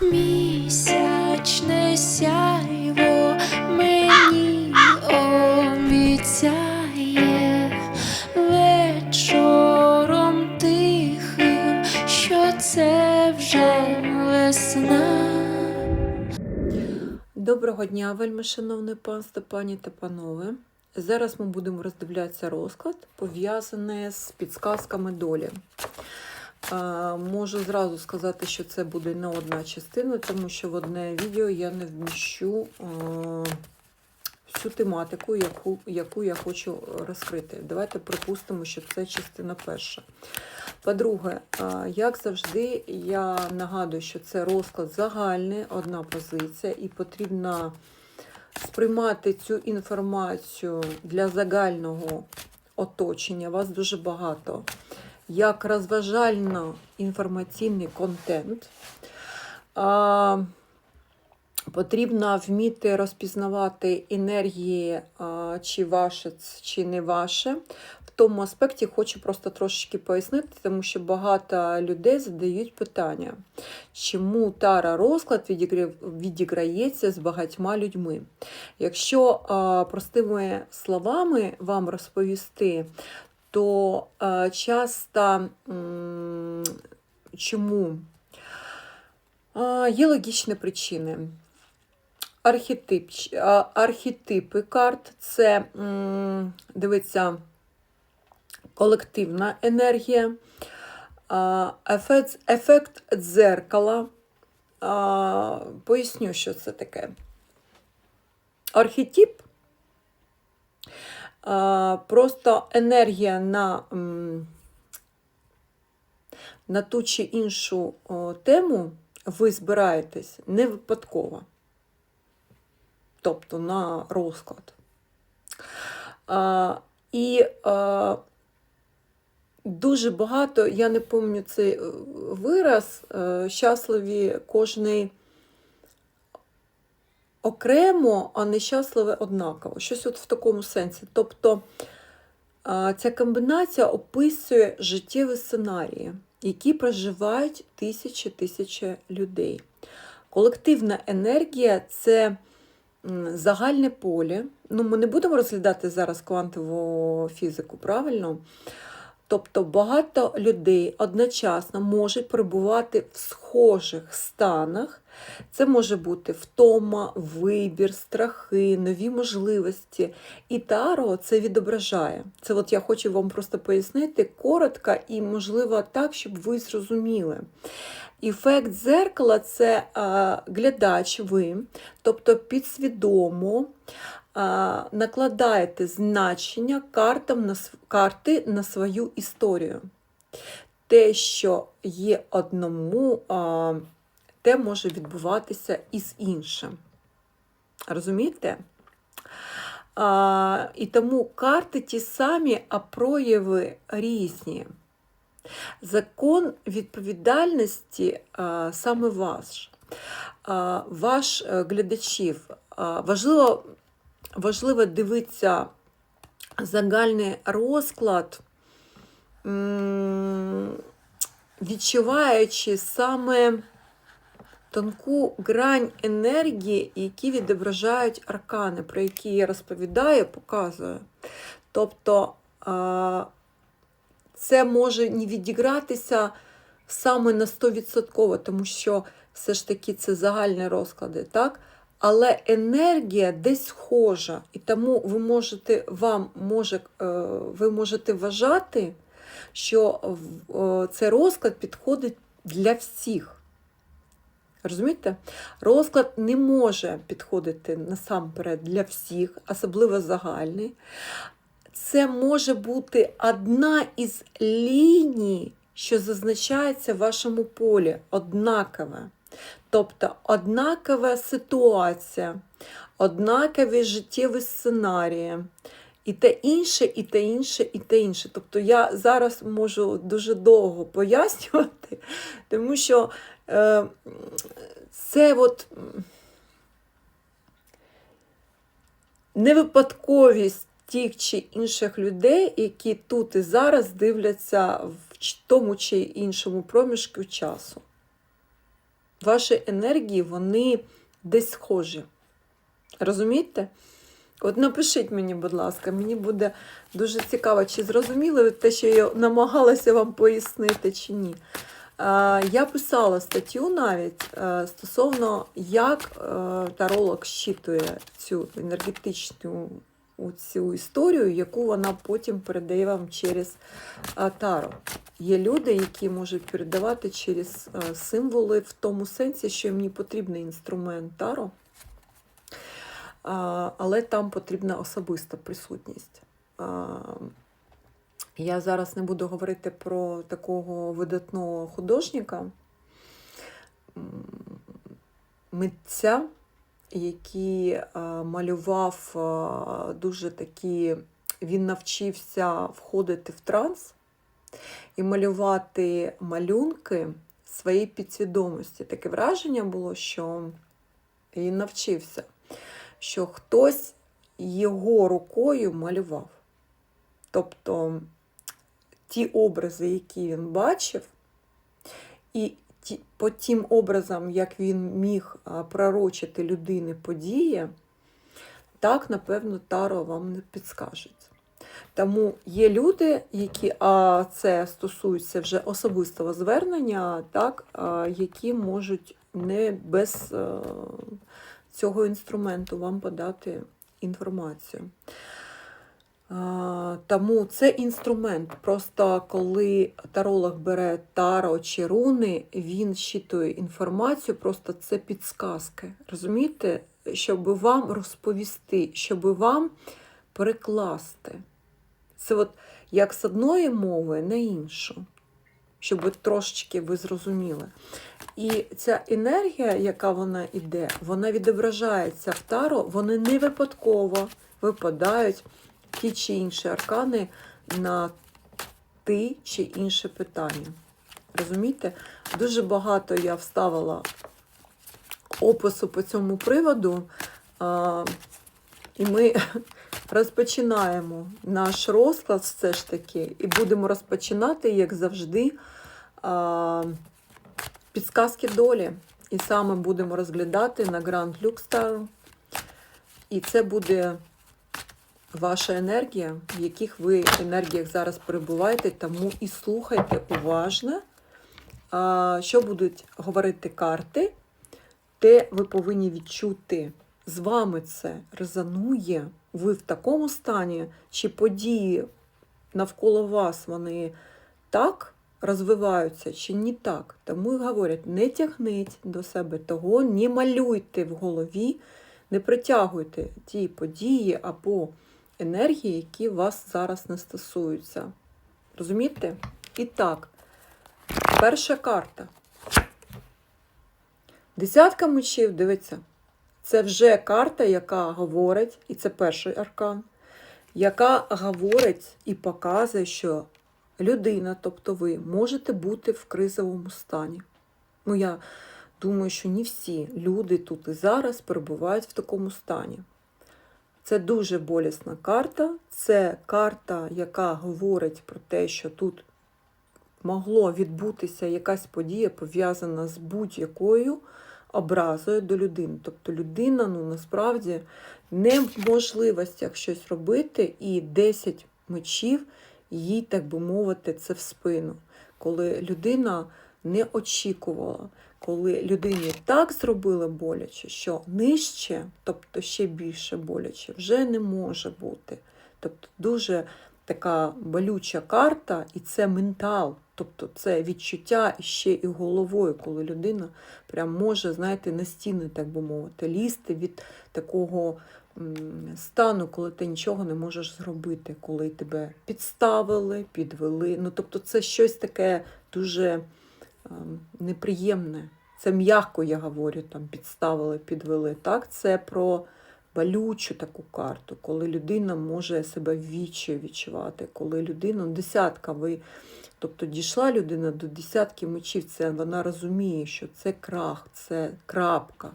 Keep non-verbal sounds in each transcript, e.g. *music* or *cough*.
Місячне сяйво мені обіцяє вечором тихим, що це вже весна. Доброго дня, вельми шановне панство, пані та панове. Зараз ми будемо роздивлятися розклад, пов'язаний з підсказками долі. Можу зразу сказати, що це буде не одна частина, тому що в одне відео я не вміщу всю тематику, яку, яку я хочу розкрити. Давайте припустимо, що це частина перша. По-друге, як завжди, я нагадую, що це розклад загальний, одна позиція, і потрібно сприймати цю інформацію для загального оточення. Вас дуже багато. Як розважально-інформаційний контент. А, Потрібно вміти розпізнавати енергії, а, чи ваше, чи не ваше. В тому аспекті хочу просто трошечки пояснити, тому що багато людей задають питання, чому тара розклад відіграється з багатьма людьми. Якщо а, простими словами вам розповісти, то а, часто чому? Є логічні причини. Архетип, архетипи карт це, дивиться, колективна енергія, ефект, ефект дзеркала. Поясню, що це таке. Архетип просто енергія на, на ту чи іншу тему ви збираєтесь не випадково тобто на розклад. І дуже багато, я не пам'ятаю цей е, вираз, е, щасливі кожний окремо, а нещасливе однаково. Щось от в такому сенсі. Тобто ця комбінація описує життєві сценарії, які проживають тисячі тисячі людей. Колективна енергія це загальне поле. Ну, ми не будемо розглядати зараз квантову фізику, правильно? Тобто багато людей одночасно можуть перебувати в схожих станах. Це може бути втома, вибір, страхи, нові можливості. І Таро це відображає. Це от я хочу вам просто пояснити коротко і, можливо, так, щоб ви зрозуміли. Ефект дзеркала це а, глядач ви, тобто підсвідомо накладаєте значення картам на, карти на свою історію. Те, що є одному, те може відбуватися і з іншим. Розумієте? А, і тому карти ті самі, а прояви різні. Закон відповідальності а, саме ваш, а, ваш е, глядачів. А, важливо, важливо дивитися загальний розклад, відчуваючи саме тонку грань енергії, які відображають аркани, про які я розповідаю, показую. Тобто це може не відігратися саме на 100%, тому що все ж таки це загальні розклади, так? Але енергія десь схожа, і тому ви можете вам може, е, ви можете вважати, що е, цей розклад підходить для всіх. Розумієте? Розклад не може підходити насамперед для всіх, особливо загальний. Це може бути одна із ліній, що зазначається в вашому полі, однакове. Тобто однакова ситуація, однакові життєві сценарії. І те інше, і те інше, і те інше. Тобто я зараз можу дуже довго пояснювати, тому що е, це от невипадковість тих чи інших людей, які тут і зараз дивляться в тому чи іншому проміжку часу. Ваші енергії, вони десь схожі. Розумієте? От напишіть мені, будь ласка, мені буде дуже цікаво, чи зрозуміли те, що я намагалася вам пояснити, чи ні. Я писала статтю навіть е, стосовно, як е, таролог щитує цю енергетичну у цю історію, яку вона потім передає вам через таро. Є люди, які можуть передавати через символи в тому сенсі, що їм потрібний інструмент таро, але там потрібна особиста присутність. Я зараз не буду говорити про такого видатного художника, митця, який малював дуже такі, він навчився входити в транс і малювати малюнки своєї підсвідомості. Таке враження було, що він навчився, що хтось його рукою малював. Тобто ті образи, які він бачив, і по тим образам, як він міг пророчити людини події, так, напевно, Таро вам не підскажуть. Тому є люди, які, а це стосується вже особистого звернення, так, які можуть не без е, цього інструменту вам подати інформацію. Тому це інструмент. Просто коли таролог бере таро чи руни, він щитує інформацію, просто це підсказки. Розумієте? Щоб вам розповісти, щоб вам перекласти. Це от як з одної мови на іншу, щоб трошечки ви зрозуміли. І ця енергія, яка вона йде, вона відображається в таро, вони не випадково випадають ті чи інші аркани на ті чи інше питання. Розумієте? Дуже багато я вставила опису по цьому приводу. А, і ми *laughs* розпочинаємо наш розклад все ж таки, і будемо розпочинати, як завжди, а, підсказки долі. І саме будемо розглядати на Grand Luxstar. І це буде ваша енергія, в яких ви енергіях зараз перебуваєте, тому і слухайте уважно, що будуть говорити карти, те ви повинні відчути. З вами це резонує, ви в такому стані, чи події навколо вас вони так розвиваються, чи не так. Тому і говорять, не тягніть до себе того, не малюйте в голові, не притягуйте ті події або енергії, які вас зараз не стосуються. Розумієте? І так, перша карта. Десятка мечів, дивіться, це вже карта, яка говорить, і це перший аркан, яка говорить і показує, що людина, тобто ви, можете бути в кризовому стані. Ну, я думаю, що не всі люди тут і зараз перебувають в такому стані. Це дуже болісна карта. Це карта, яка говорить про те, що тут могло відбутися якась подія, пов'язана з будь-якою образою до людини. Тобто людина ну, насправді не в можливостях щось робити, і 10 мечів їй, так би мовити, це в спину. Коли людина не очікувала, коли людині так зробили боляче, що нижче, тобто ще більше боляче, вже не може бути. Тобто дуже така болюча карта, і це ментал, тобто це відчуття ще і головою, коли людина прям може, знаєте, на стіни, так би мовити, лізти від такого стану, коли ти нічого не можеш зробити, коли тебе підставили, підвели. Ну, тобто, це щось таке дуже неприємне. Це м'яко я говорю, там підставили, підвели. Так, це про болючу таку карту, коли людина може себе вічі відчувати, коли людина десятка, ви, тобто дійшла людина до десятки мечів, це вона розуміє, що це крах, це крапка.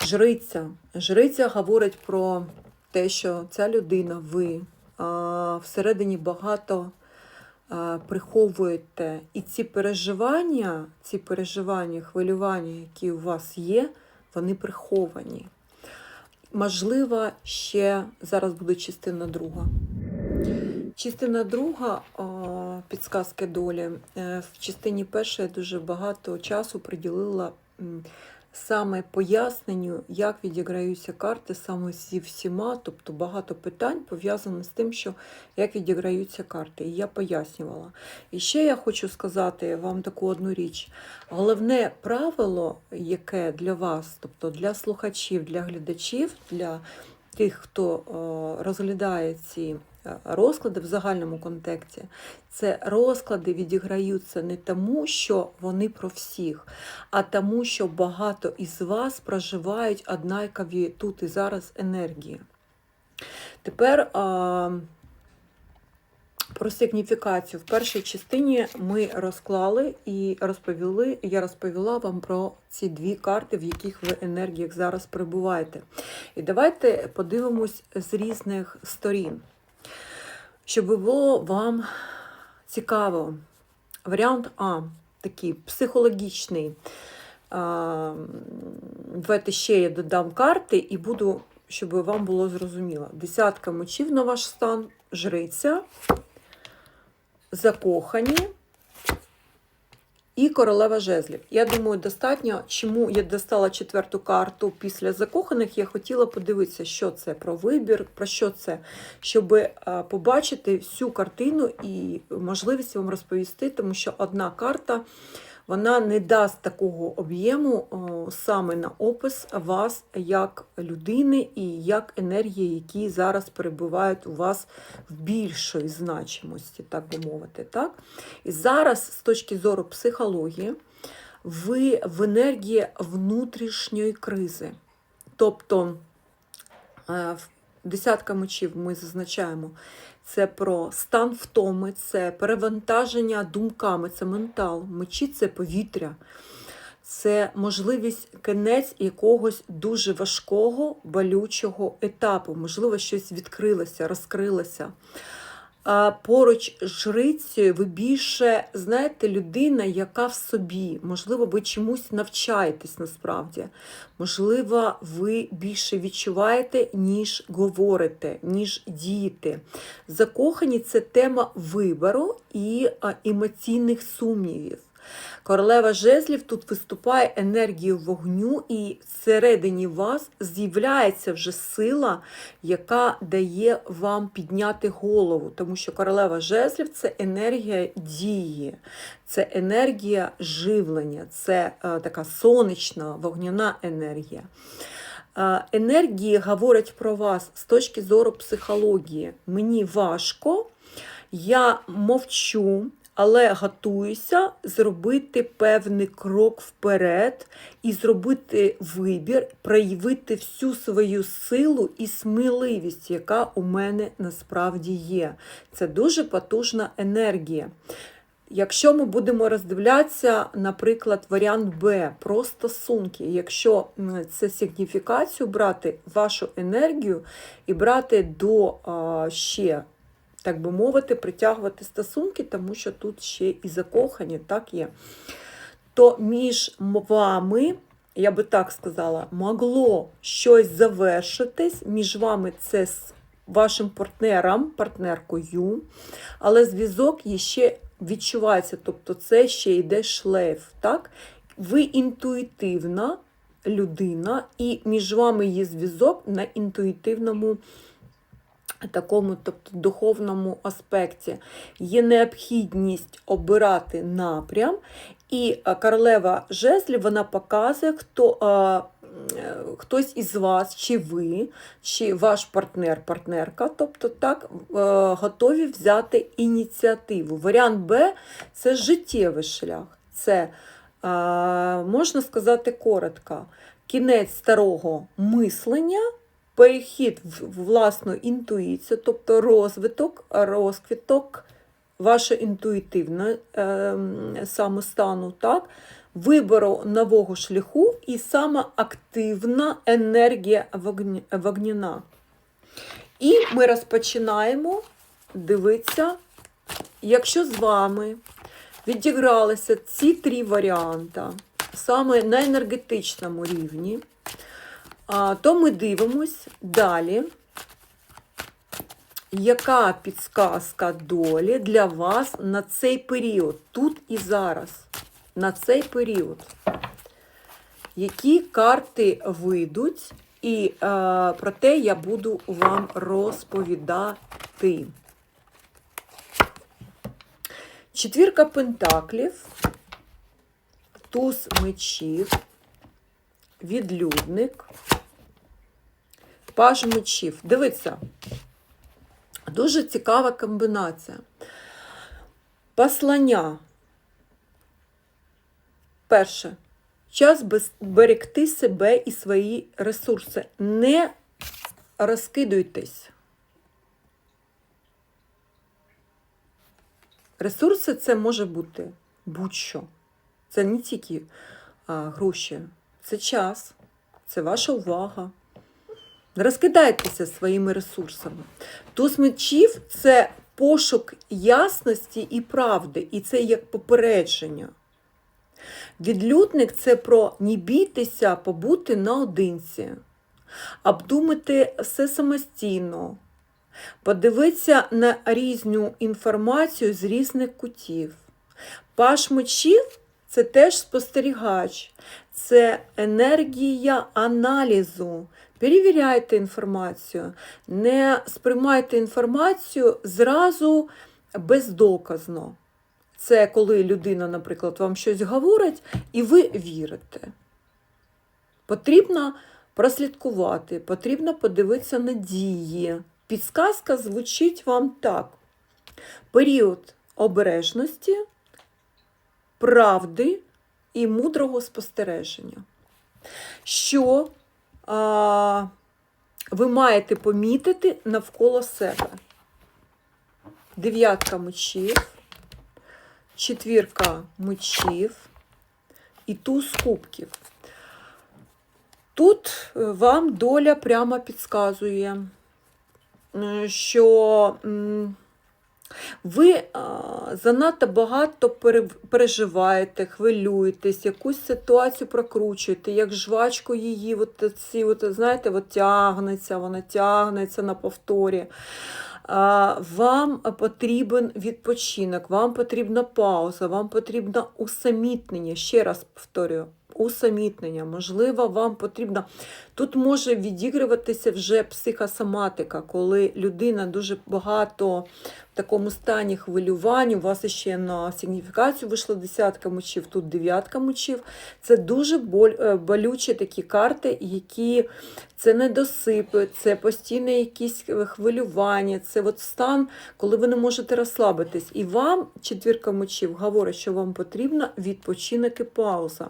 Жриця. Жриця говорить про те, що ця людина, ви, всередині багато е, приховуєте. І ці переживання, ці переживання, хвилювання, які у вас є, вони приховані. Можливо, ще зараз буде частина друга. Частина друга підсказки долі. Е, В частині першої дуже багато часу приділила саме поясненню, як відіграються карти саме зі всіма, тобто багато питань пов'язано з тим, що як відіграються карти. І я пояснювала. І ще я хочу сказати вам таку одну річ. Головне правило, яке для вас, тобто для слухачів, для глядачів, для тих, хто розглядає ці е, розклади в загальному контексті, це розклади відіграються не тому, що вони про всіх, а тому, що багато із вас проживають однакові тут і зараз енергії. Тепер а, про сигніфікацію. В першій частині ми розклали і розповіли, я розповіла вам про ці дві карти, в яких ви енергіях зараз перебуваєте. І давайте подивимось з різних сторін, щоб було вам цікаво. Варіант А такий психологічний. Давайте ще я додам карти і буду, щоб вам було зрозуміло. Десятка мечів на ваш стан, жриця, закохані і королева жезлів. Я думаю, достатньо, чому я достала четверту карту після закоханих, я хотіла подивитися, що це про вибір, про що це, щоб е, побачити всю картину і можливість вам розповісти, тому що одна карта. Вона не дасть такого об'єму саме на опис вас як людини і як енергії, які зараз перебувають у вас в більшої значимості, так би мовити. Так? І зараз, з точки зору психології, ви в енергії внутрішньої кризи. Тобто, е, в десятка мечів ми зазначаємо, це про стан втоми, це перевантаження думками, це ментал. Мечі це повітря, це можливість кінець якогось дуже важкого, болючого етапу. Можливо, щось відкрилося, розкрилося. Поруч з жрицею ви більше знаєте, людина, яка в собі, можливо, ви чомусь навчаєтесь насправді. Можливо, ви більше відчуваєте, ніж говорите, ніж дієте. Закохані це тема вибору і емоційних сумнівів. Королева жезлів тут виступає енергією вогню, і всередині вас з'являється вже сила, яка дає вам підняти голову. Тому що королева жезлів це енергія дії, це енергія живлення, це е, така сонячна вогняна енергія. Е, Енергії говорять про вас з точки зору психології. Мені важко, я мовчу, але готуюся зробити певний крок вперед і зробити вибір, проявити всю свою силу і сміливість, яка у мене насправді є. Це дуже потужна енергія. Якщо ми будемо роздивлятися, наприклад, варіант Б про стосунки, якщо це сигніфікацію брати вашу енергію і брати до ще, так би мовити, притягувати стосунки, тому що тут ще і закохані, так є, то між вами, я би так сказала, могло щось завершитись, між вами це з вашим партнером, партнеркою, але зв'язок є ще відчувається, тобто це ще йде шлейф. Так? Ви інтуїтивна людина, і між вами є зв'язок на інтуїтивному такому, тобто духовному аспекті. Є необхідність обирати напрям, і е, королева жезлів вона показує, хто. е, е, Хтось із вас, чи ви, чи ваш партнер, партнерка, тобто так, е, готові взяти ініціативу. Варіант Б це життєвий шлях. Це, е, можна сказати коротко, кінець старого мислення, перехід в власну інтуїцію, тобто розвиток, розквіток вашого інтуїтивного е, самостану, так? вибору нового шляху і саме активна енергія вогня- вогняна. І ми розпочинаємо дивитися якщо з вами відігралися ці три варіанти, саме на енергетичному рівні, то ми дивимось далі, яка підсказка долі для вас на цей період, тут і зараз, на цей період. Які карти вийдуть, і е, про те я буду вам розповідати. Четвірка пентаклів, туз мечів, відлюдник, паж мечів. Дивіться, дуже цікава комбінація. Послання. Перше. Час берегти себе і свої ресурси. Не розкидуйтесь. Ресурси це може бути будь-що. Це не тільки а, гроші, це час, це ваша увага. Розкидайтеся своїми ресурсами. Туз мечів це пошук ясності і правди, і це як попередження. Відлюдник це про не бійтеся побути наодинці, обдумати все самостійно, подивитися на різну інформацію з різних кутів. Паш мечів це теж спостерігач, це енергія аналізу. Перевіряйте інформацію, не сприймайте інформацію зразу бездоказно. Це коли людина, наприклад, вам щось говорить, і ви вірите. Потрібно прослідкувати, потрібно подивитися на дії. Підсказка звучить вам так: період обережності, правди і мудрого спостереження. Що а, ви маєте помітити навколо себе? Дев'ятка мечів четвірка мечів і туз кубків. Тут е, вам доля прямо підказує, що ви а, занадто багато переживаєте, хвилюєтесь, якусь ситуацію прокручуєте, як жвачку її, от ці, от, знаєте, от тягнеться, вона тягнеться на повторі. А, Вам потрібен відпочинок, вам потрібна пауза, вам потрібно усамітнення. Ще раз повторюю, усамітнення. Можливо, вам потрібно. Тут може відігруватися вже психосоматика, коли людина дуже багато такому стані хвилювання. У вас ще на сигніфікацію вийшла десятка мечів, тут дев'ятка мечів. Це дуже е, болючі такі карти, які це недосипи, це постійне якісь хвилювання, це от стан, коли ви не можете розслабитись. І вам, четвірка мечів, говорить, що вам потрібна відпочинок і пауза.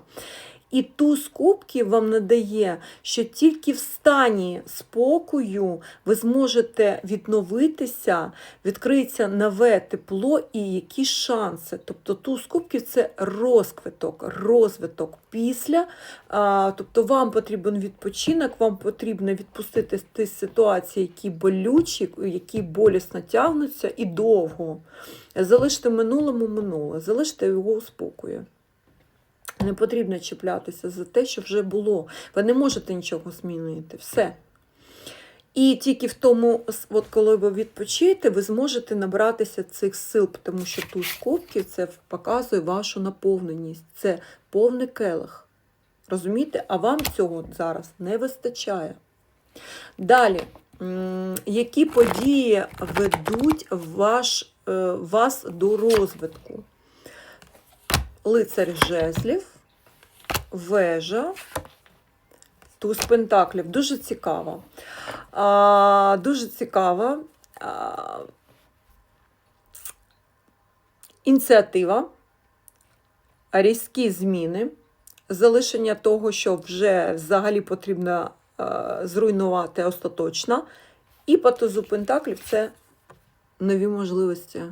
І туз кубків вам надає, що тільки в стані спокою ви зможете відновитися, відкриється нове тепло і якісь шанси. Тобто туз кубків це розквиток, розвиток після. Тобто вам потрібен відпочинок, вам потрібно відпустити ті ситуації, які болючі, які болісно тягнуться і довго. Залиште минулому минуле, залиште його у спокою. Не потрібно чіплятися за те, що вже було. Ви не можете нічого змінити. Все. І тільки в тому, от коли ви відпочиєте, ви зможете набратися цих сил, тому що туз кубків це показує вашу наповненість. Це повний келих. Розумієте? А вам цього зараз не вистачає. Далі, які події ведуть ваш, е, вас до розвитку? Лицар жезлів, вежа, туз пентаклів. Дуже цікаво. А, дуже цікава а, ініціатива, різкі зміни, залишення того, що вже взагалі потрібно а, зруйнувати остаточно. І по тузу пентаклів це нові можливості.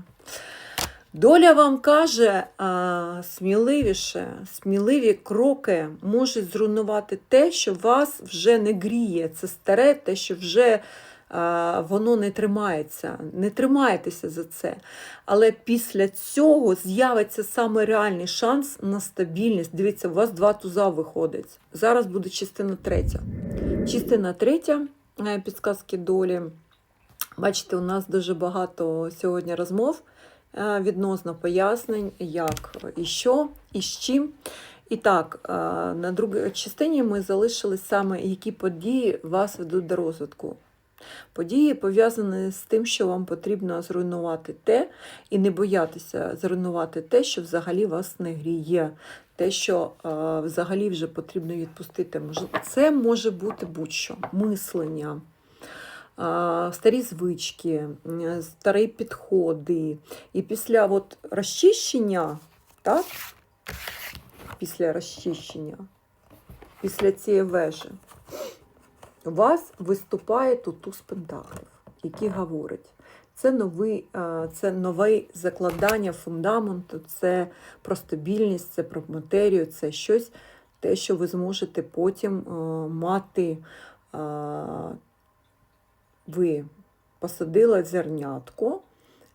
Доля вам каже а, сміливіше, сміливі кроки можуть зруйнувати те, що вас вже не гріє. Це старе, те, що вже а, воно не тримається. Не тримайтеся за це. Але після цього з'явиться саме реальний шанс на стабільність. Дивіться, у вас два туза виходить. Зараз буде частина третя. Частина третя е, підсказки долі. Бачите, у нас дуже багато сьогодні розмов відносно пояснень, як і що, і з чим. І так, е, на другій частині ми залишили саме, які події вас ведуть до розвитку. Події пов'язані з тим, що вам потрібно зруйнувати те, і не боятися зруйнувати те, що взагалі вас не гріє, те, що е, взагалі вже потрібно відпустити. Це може бути будь-що мислення, старі звички, старі підходи. І після от розчищення, так? Після розчищення, після цієї вежі, у вас виступає тут пентаклів, який говорить. Це новий, це нове закладання фундаменту, це про стабільність, це про матерію, це щось, те, що ви зможете потім мати. Ви посадили зернятко,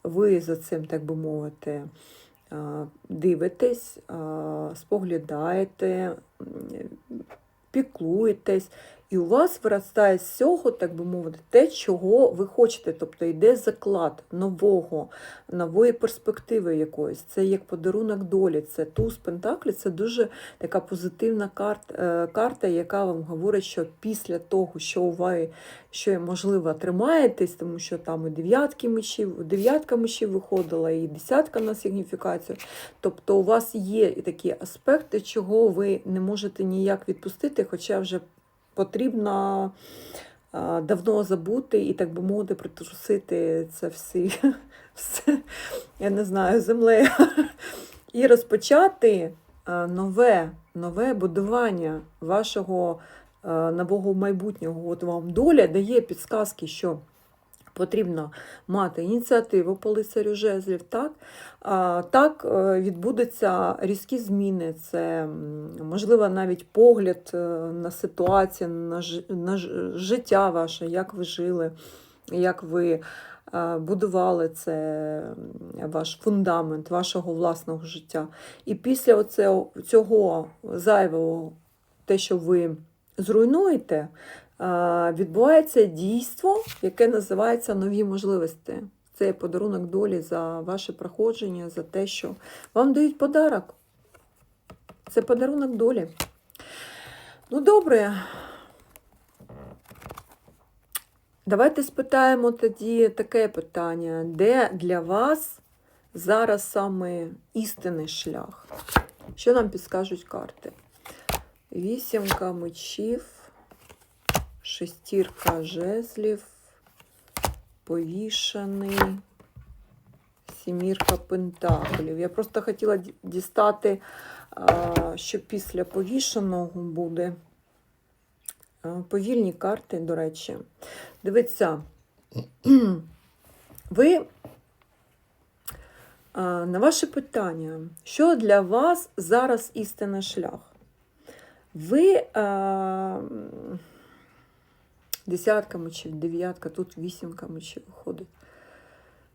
ви за цим, так би мовити, дивитесь, споглядаєте, піклуєтесь, і у вас виростає з цього, так би мовити, те, чого ви хочете. Тобто йде заклад нового, нової перспективи якоїсь. Це як подарунок долі, це туз пентаклі, це дуже така позитивна карта, е, карта, яка вам говорить, що після того, що ви що можливо тримаєтесь, тому що там і дев'ятки мечів, дев'ятка мечів виходила, і десятка на сигніфікацію. Тобто у вас є такі аспекти, чого ви не можете ніяк відпустити, хоча вже потрібно давно забути і, так би мовити, притрусити це всі, *laughs* все, я не знаю, землею. І розпочати нове, нове будування вашого нового майбутнього. От вам доля дає підсказки, що потрібно мати ініціативу по лицарю жезлів. Так, так е, відбудуться різкі зміни. Це можливо навіть погляд е, на ситуацію, на, життя ваше, як ви жили, як ви е, будували це ваш фундамент вашого власного життя. І після оцього, цього зайвого, те, що ви зруйнуєте, відбувається дійство, яке називається нові можливості. Це є подарунок долі за ваше проходження, за те, що вам дають подарок. Це подарунок долі. Ну, добре. Давайте спитаємо тоді таке питання: де для вас зараз саме істинний шлях? Що нам підскажуть карти? Вісімка мечів, шестірка жезлів, повішений, сімірка пентаклів. Я просто хотіла дістати, що після повішеного буде. Повільні карти, до речі. Дивіться, *clears throat* ви на ваше питання, що для вас зараз істинний шлях? Ви а, м, десятка мечів, дев'ятка, тут вісімка мечів виходить.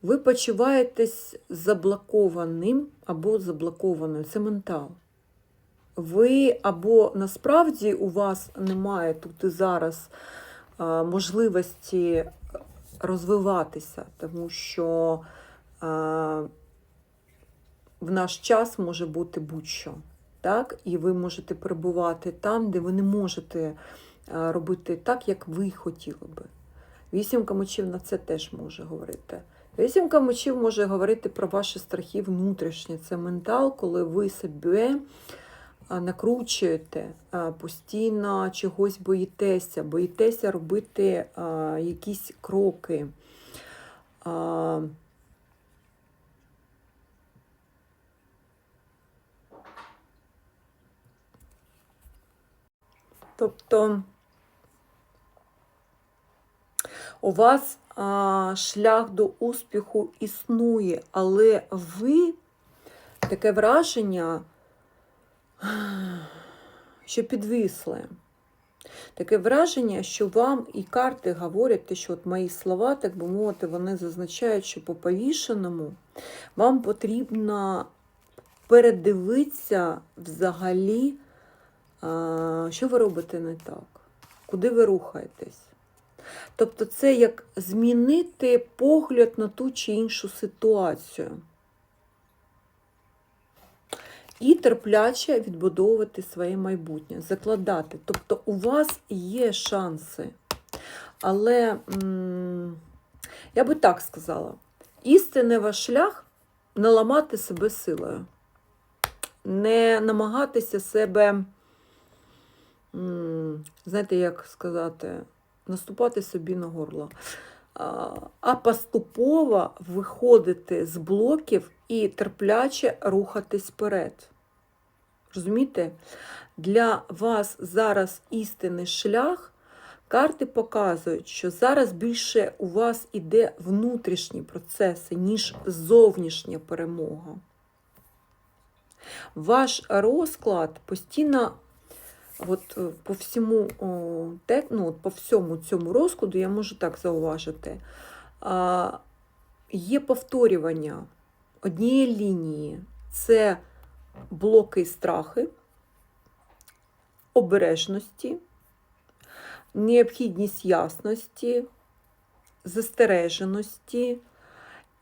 Ви почуваєтесь заблокованим або заблокованою. Це ментал. Ви або насправді у вас немає тут і зараз можливості розвиватися, тому що в наш час може бути будь-що. Так? І ви можете перебувати там, де ви не можете робити так, як ви хотіли би. Вісімка мечів на це теж може говорити. Вісімка мечів може говорити про ваші страхи внутрішні. Це ментал, коли ви себе накручуєте, постійно чогось боїтеся, боїтеся робити якісь кроки. Тобто у вас а, шлях до успіху існує, але ви таке враження, що підвисли. Таке враження, що вам і карти говорять, те, що от мої слова, так би мовити, вони зазначають, що по повішеному вам потрібно передивитися взагалі, що ви робите не так, куди ви рухаєтесь. Тобто це як змінити погляд на ту чи іншу ситуацію. І терпляче відбудовувати своє майбутнє, закладати. Тобто у вас є шанси. Але я би так сказала: істинний ваш шлях не ламати себе силою, не намагатися себе, знаєте, як сказати, наступати собі на горло, а, поступово виходити з блоків і терпляче рухатись вперед. Розумієте? Для вас зараз істинний шлях. Карти показують, що зараз більше у вас іде внутрішні процеси, ніж зовнішня перемога. Ваш розклад постійно, от е, по всьому, ну, по всьому цьому розкладу, я можу так зауважити, є повторювання однієї лінії. Це блоки страхи, обережності, необхідність ясності, застереженості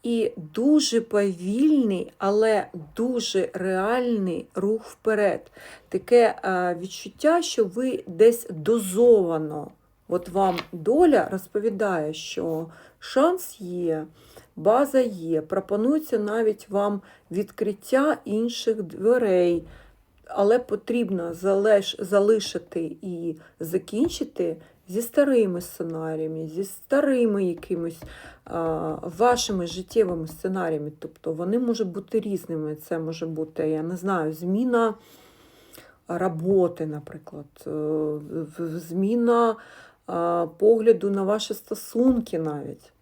і дуже повільний, але дуже реальний рух вперед. Таке е, відчуття, що ви десь дозовано. От вам доля розповідає, що шанс є, база є, пропонується навіть вам відкриття інших дверей, але потрібно залиш, залишити і закінчити зі старими сценаріями, зі старими якимись а, вашими життєвими сценаріями. Тобто вони можуть бути різними. Це може бути, я не знаю, зміна роботи, наприклад, е, зміна а, погляду на ваші стосунки навіть.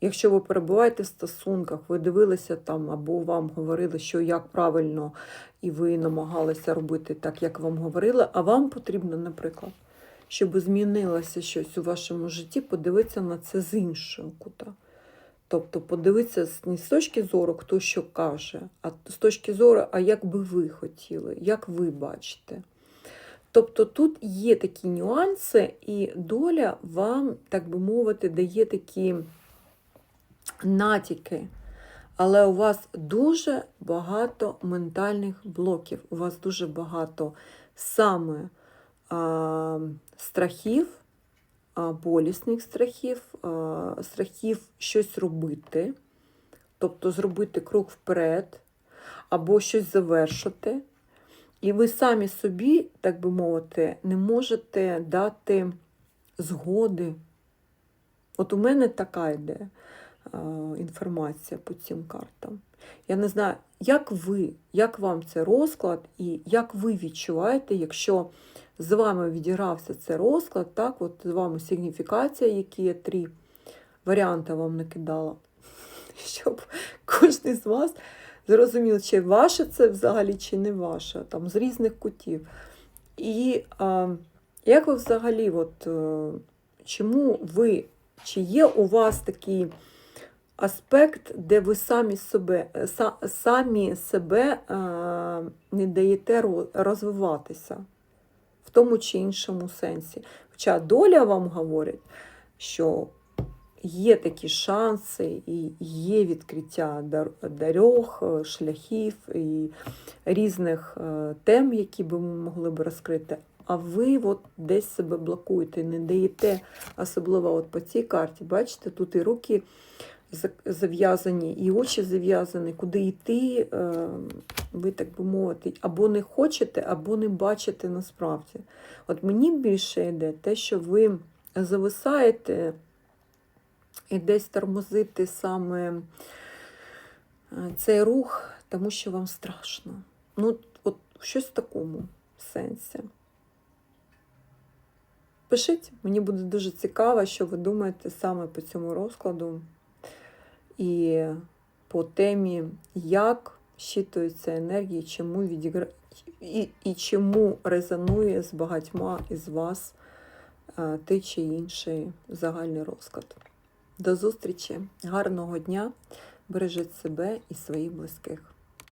Якщо ви перебуваєте в стосунках, ви дивилися там, або вам говорили, що як правильно, і ви намагалися робити так, як вам говорили, а вам потрібно, наприклад, щоб змінилося щось у вашому житті, подивитися на це з іншого кута. Тобто подивитися не з точки зору, хто що каже, а з точки зору, а як би ви хотіли, як ви бачите. Тобто тут є такі нюанси, і доля вам, так би мовити, дає такі натяки. Але у вас дуже багато ментальних блоків, у вас дуже багато саме страхів, болісних страхів, страхів щось робити, тобто зробити крок вперед, або щось завершити. І ви самі собі, так би мовити, не можете дати згоди. От у мене така йде е, інформація по цим картам. Я не знаю, як ви, як вам це розклад, і як ви відчуваєте, якщо з вами відігрався цей розклад, так, от з вами сигніфікація, які я три варіанти вам накидала, *laughs* щоб кожен з вас зрозумів, чи ваше це взагалі, чи не ваше, там з різних кутів. І а, як ви взагалі, от, е, чому ви, чи є у вас такий аспект, де ви самі себе, са- самі себе е, не даєте розвиватися в тому чи іншому сенсі? Хоча доля вам говорить, що є такі шанси, і є відкриття дар- дорог, е, шляхів і різних е, тем, які би ми могли б розкрити. А ви от десь себе блокуєте, не даєте, особливо от по цій карті, бачите, тут і руки зав'язані, і очі зав'язані, куди йти, е, ви так би мовити, або не хочете, або не бачите насправді. От мені більше йде те, що ви зависаєте і десь тормозити саме е, цей рух, тому що вам страшно. Ну, от щось в такому сенсі. Пишіть, мені буде дуже цікаво, що ви думаєте саме по цьому розкладу і по темі, як щитуються енергії, чому відігра... і, і чому резонує з багатьма із вас е, той чи інший загальний розклад. До зустрічі, гарного дня! Бережіть себе і своїх близьких.